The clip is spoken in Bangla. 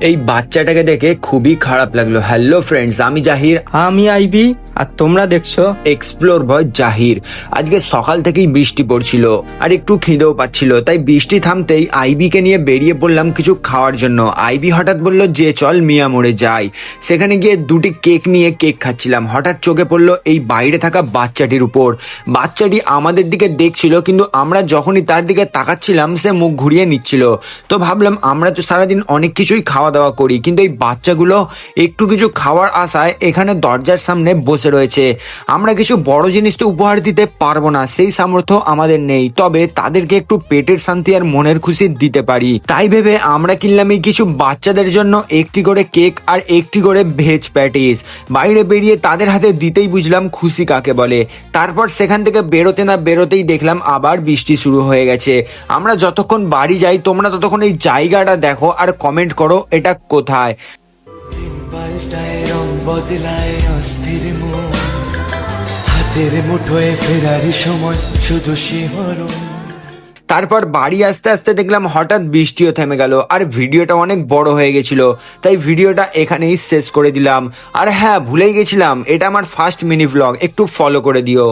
এই বাচ্চাটাকে দেখে খুবই খারাপ লাগল। হ্যালো ফ্রেন্ডস আমি জাহির। আমি আইবি আর তোমরা দেখছ এক্সপ্লোর বয় জাহির। আজকে সকাল থেকেই বৃষ্টি পড়ছিল আর একটু খিদেও পাচ্ছিল তাই বৃষ্টি থামতেই আইবিকে নিয়ে বেরিয়ে পড়লাম কিছু খাওয়ার জন্য। আইবি হঠাৎ বলল যে চল মিয়া মোড়ে যাই। সেখানে গিয়ে দুটি কেক নিয়ে কেক খাচ্ছিলাম। হঠাৎ চোখে পড়ল এই বাইরে থাকা বাচ্চাটির উপর। বাচ্চাটি আমাদের দিকে দেখছিল কিন্তু আমরা যখনই তার দিকে তাকাচ্ছিলাম সে মুখ ঘুরিয়ে নিচ্ছিল। তো ভাবলাম আমরা তো সারাদিন অনেক কিছুই খাওয়া দাওয়া করি। কিন্তু এই বাচ্চাগুলো একটু কিছু খাওয়ার আশায় এখানে দরজার সামনে বসে রয়েছে। আমরা কিছু বড় জিনিস তো উপহার দিতে পারব না, সেই সামর্থ্য আমাদের নেই। তবে তাদেরকে একটু পেটের শান্তি আর মনের খুশি দিতে পারি। তাই ভেবে আমরা কিনলাম এই কিছু বাচ্চাদের জন্য একটি করে কেক আর একটি করে ভেজ প্যাটিস। বাইরে বেরিয়ে তাদের হাতে দিতেই বুঝলাম খুশি কাকে বলে। তারপর সেখান থেকে বেরোতে না বেরোতেই দেখলাম আবার বৃষ্টি শুরু হয়ে গেছে। আমরা যতক্ষণ বাড়ি যাই, তোমরা ততক্ষণ এই জায়গাটা দেখো আর কমেন্ট করো এটা কোথায়? পাল্টায় রং বদলায় অস্থির হাতের মুঠোয় ফেরারি সময় শুধু শিহরণ। তারপর বাড়ি আসতে আসতে দেখলাম হঠাৎ বৃষ্টিও থেমে গেল আর ভিডিওটা অনেক বড় হয়ে গেছিল তাই ভিডিওটা এখানেই শেষ করে দিলাম। আর হ্যাঁ ভুলেই গেছিলাম এটা আমার ফার্স্ট মিনি ব্লগ একটু ফলো করে দিও।